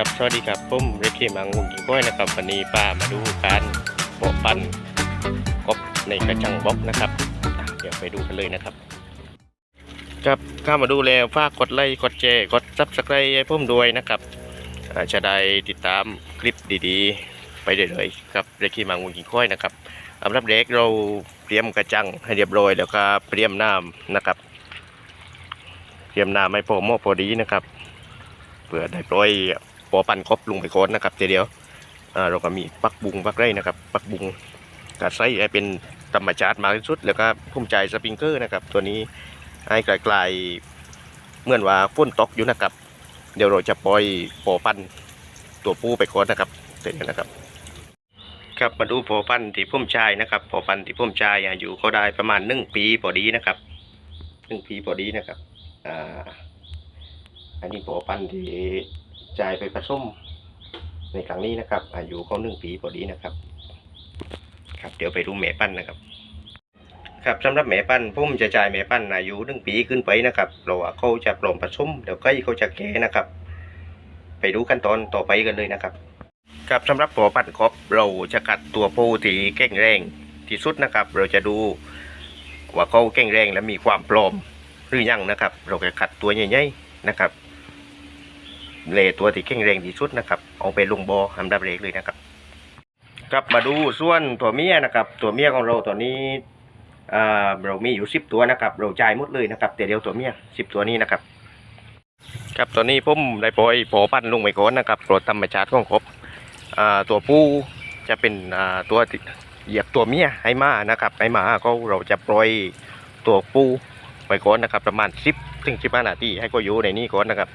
ครับสวัสดีครับผมเรคีมังหุ่นกิงก้อยนะครับวันนี้ป้ามาดูการโปะปันกบในกระชังบ๊อบนะครับ เดี๋ยวไปดูกันเลยนะครับ ครับข้ามาดูแล้วฝากกดไลค์กดแชร์กดซับสไครต์ให้ผมด้วยนะครับอ่าจะได้ติดตามคลิปดีๆ ไปเรื่อยๆครับเรคีมังหุ่นกิงก้อยนะครับสำหรับเด็กเราเตรียมกระจังให้เรียบร้อยแล้วก็เตรียมน้ำนะครับ เตรียมน้ำให้พอเหมาะพอดีนะครับเพื่อได้ปล่อย ปอปั่นครบลงไปก่อนนะครับเดี๋ยวอ่าเราก็มีปักบุงปักไร่นะครับปักบุงกาดไส้ให้เป็นธรรมชาติมากที่สุด แล้วก็พุ่มใจสปริงเกอร์นะครับ ตัวนี้ให้ไกลๆเหมื่อนว่าฝนตกอยู่นะครับ เดี๋ยวเราจะปล่อยปอปั่นตัวปูไปก่อนนะครับเดี๋ยวนะครับครับมาดูปอปั่นที่พุ่มชายนะครับปอปั่นที่พุ่มชายอายุเขาได้ประมาณหนึ่งปีพอดีนะครับหนึ่งปีพอดีนะครับอ่าอันนี้ปอปันที่ จ่ายไปผสมในครั้งนี้นะครับ อายุเขาหนึ่งปีพอดีนะครับ ครับเดี๋ยวไปดูแม่ปั้นนะครับ ครับสำหรับแม่ปั้นผมจะจ่ายแม่ปั้นอายุหนึ่งปีขึ้นไปนะครับเราว่าเขาจะปลอมผสมเดี๋ยวใกล้เขาจะแก่นะครับ ไปดูขั้นตอนต่อไปกันเลยนะครับ ครับสำหรับปอปั้นครบเราจะกัดตัวผู้ที่แข็งแรงที่สุดนะครับ เราจะดูว่าเขาแข็งแรงและมีความปลอมหรือยังนะครับ เราจะขัดตัวใหญ่ๆนะครับ เลตัวที่แข็งแรงที่สุดนะครับ เอาไปลงบออันดับแรกเลยนะครับกลับมาดูส่วนตัวเมียนะครับ ตัวเมียของเราตัวนี้อ่าเรามีอยู่สิบตัวนะครับ เราจ่ายหมดเลยนะครับแต่เดียวตัวเมียสิบตัวนี้นะครับ ครับตอนนี้ผมได้ปล่อยปอปั้นลงไปก่อนนะครับโปรดธรรมชาติของครบอ่าตัวผู้จะเป็นอ่าตัวที่เหยียบตัวเมียให้มานะครับให้มาก็เราจะปล่อยตัวผู้ไปก่อนนะครับ ประมาณสิบถึงสิบห้านาทีให้ก็อยู่ในนี้ก่อนนะครับ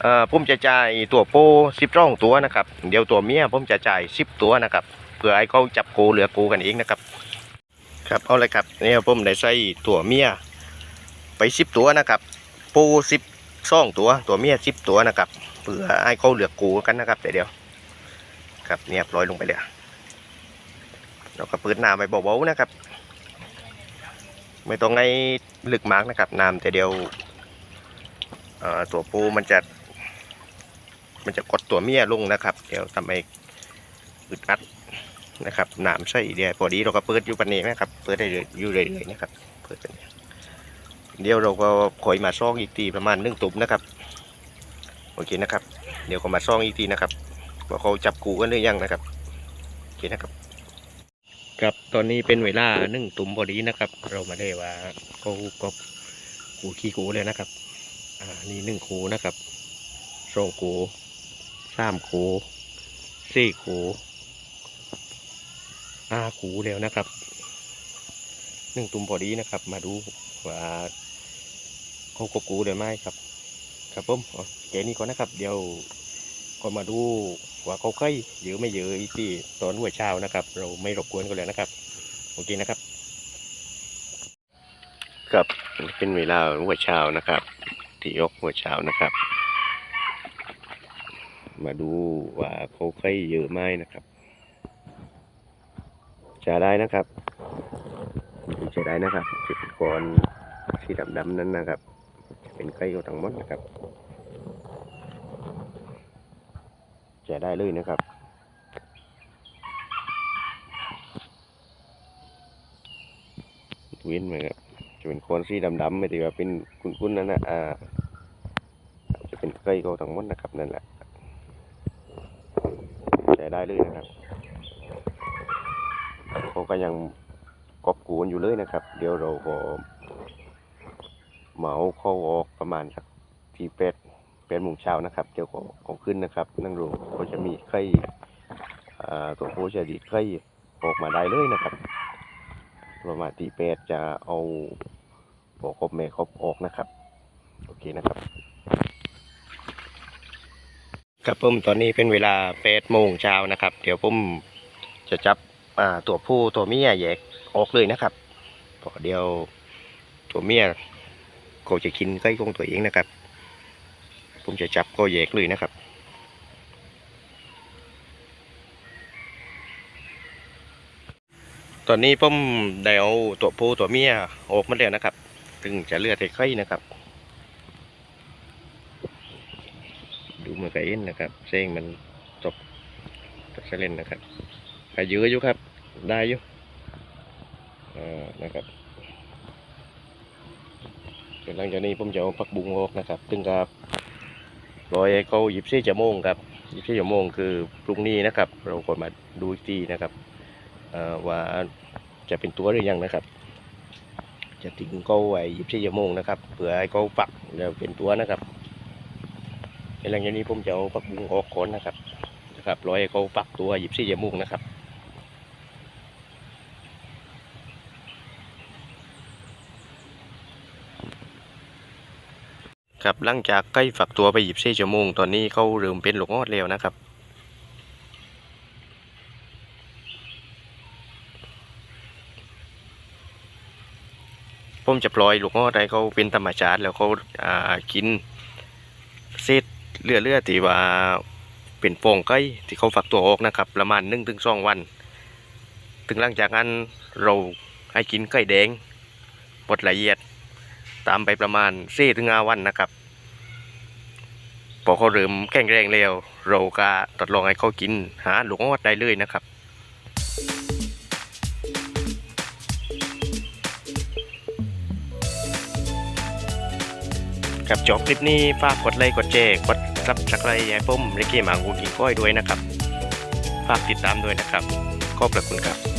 เอ่อผมจะจ่ายตัวโปสิบร่องตัวนะครับ เดี๋ยวตัวเมียผมจะจ่ายสิบตัวนะครับเพื่อให้เขาจับโกเหลือโกกันเองนะครับ ครับเอาเลยครับนี่ผมได้ใส่ตัวเมียไปสิบตัวนะครับโปสิบซ่องตัวตัวเมียสิบตัวนะครับเพื่อให้เขาเหลือโกกันนะครับเดี๋ยวเดียวครับเนี่ยปล่อยลงไปเลยเราก็ปิดน้ำไปเบาๆนะครับ ไม่ต้องให้ลึกมากนะครับน้ำแต่เดียวตัวปูมันจะ มันจะกดตัวเมียลงนะครับ เดี๋ยวทำให้อึดอัดนะครับหน้ำใส่เดียวพอดีเราก็เปิดอยู่ปันนี้นะครับ เปิดได้เลยอยู่เลยๆนะครับ เปิดกันเดี๋ยวเราก็คอยมาซ่องอีกทีประมาณหนึ่งตุ่มนะครับโอเคนะครับ เดี๋ยวก็มาซ่องอีกทีนะครับว่าเขาจับกูกันหรือยังนะครับโอเคนะครับ ครับตอนนี้เป็นเวลาหนึ่งตุ่มพอดีนะครับ เรามาได้ว่าเขาก็กูขี้กูเลยนะครับ อ่านี่หนึ่งคูนะครับสองคู สามคูสี่คูห้าคูแล้วนะครับหนึ่งตุ่มพอดีนะครับ มาดูว่าเขากบกูได้ไหมครับ ครับผมโอเคนี่ก่อนนะครับ เดี๋ยวก็มาดูว่าเขาเคยเยอะไม่เยอะอที่ตอนหัวเช้านะครับ เราไม่รบกวนกันเลยนะครับโอเคนะครับครับเป็นเวลาหัวเช้านะครับ ที่ยกหัวเช้านะครับ มาดูว่าเขาใครเยอะไหมนะครับจะได้นะครับจะได้นะครับจุดก่อนสีดำๆนั้นนะครับ จะเป็นไก่ทั้งหมดนะครับจะได้เลยนะครับเว้นไหมครับจะเป็นโคนสีดำๆไม่ได้ว่าเป็นคุ้นๆนั่นนะอ่าจะเป็นไก่เขาทั้งหมดนะครับนั่นแหละ ได้เลยนะครับเขาก็ยังกอบกูนอยู่เลยนะครับ เดี๋ยวเราก็เหมาเข้าออกประมาณสักทีเป็ดเป็ดโมงเช้านะครับ เดี๋ยวก็ของขึ้นนะครับ นั่งดูเขาจะมีไข่ตัวผู้จะดีไข่ออกมาได้เลยนะครับ ประมาณตีเป็ดจะเอาหัวครบแม่ครบออกนะครับ โอเคนะครับ ครับผมตอนนี้เป็นเวลาแปดโมงเช้านะครับ เดี๋ยวผมจะจับตัวผู้ตัวเมียแยกออกเลยนะครับเพราะเดียวตัวเมียก็จะกินใกล้ของตัวเองนะครับผมจะจับก็แยกเลยนะครับ ตอนนี้ผมได้เอาตัวผู้ตัวเมียออกมาแล้วนะครับ ถึงจะเลือดไข่นะครับ ดูเหมือนมันก็เอ็นนะครับเส้งมันจบจบเล่นนะครับก็เยอะอยู่ครับ ได้อยู่อ่านะครับหลังจากนี้ผมจะเอาผักบุ้งออกนะครับ ซึ่งกับรอยเขาหยิบเส้ชั่วโมงครับหยิบเส้ชั่วโมงคือพรุ่งนี้นะครับ เราก็มาดูอีกทีนะครับว่าจะเป็นตัวหรือยังนะครับ จะทิ้งเขาไว้หยิบเส้ชั่วโมงนะครับเผื่อให้เขาปักแล้วเป็นตัวนะครับ ในหลังจากนี้ผมจะเอาผักบุ้งออกก่อนนะครับนะครับรอยเขาปักตัวหยิบเส้ชั่วโมงนะครับครับหลังจากใกล้ฝักตัวไปหยิบเส้ชั่วโมงตอนนี้เขาเริ่มเป็นหลงอดแล้วนะครับผมจะปล่อยลูกออดให้เขาเป็นธรรมชาติแล้วเขาอ่ากินเศษ เลือดเลือดที่ว่าเป็นฟองไก่ที่เขาฝักตัวออกนะครับ ประมาณหนึ่งถึงสองวัน ถึงหลังจากนั้นเราให้กินไก่แดงบดละเอียด ตามไปประมาณสี่ถึงห้าวันนะครับพอเขาเริ่มแข็งแรงแล้วเราก็ทดลองให้เขากินหาหลูกออดได้เลยนะครับครับจบคลิปนี้ฝากกดไลค์กดแชร์กด ซับสไรต์ให้ผมเล็กเกมอ่างกูกินก้อยด้วยนะครับ ฝากติดตามด้วยนะครับขอบพระคุณครับ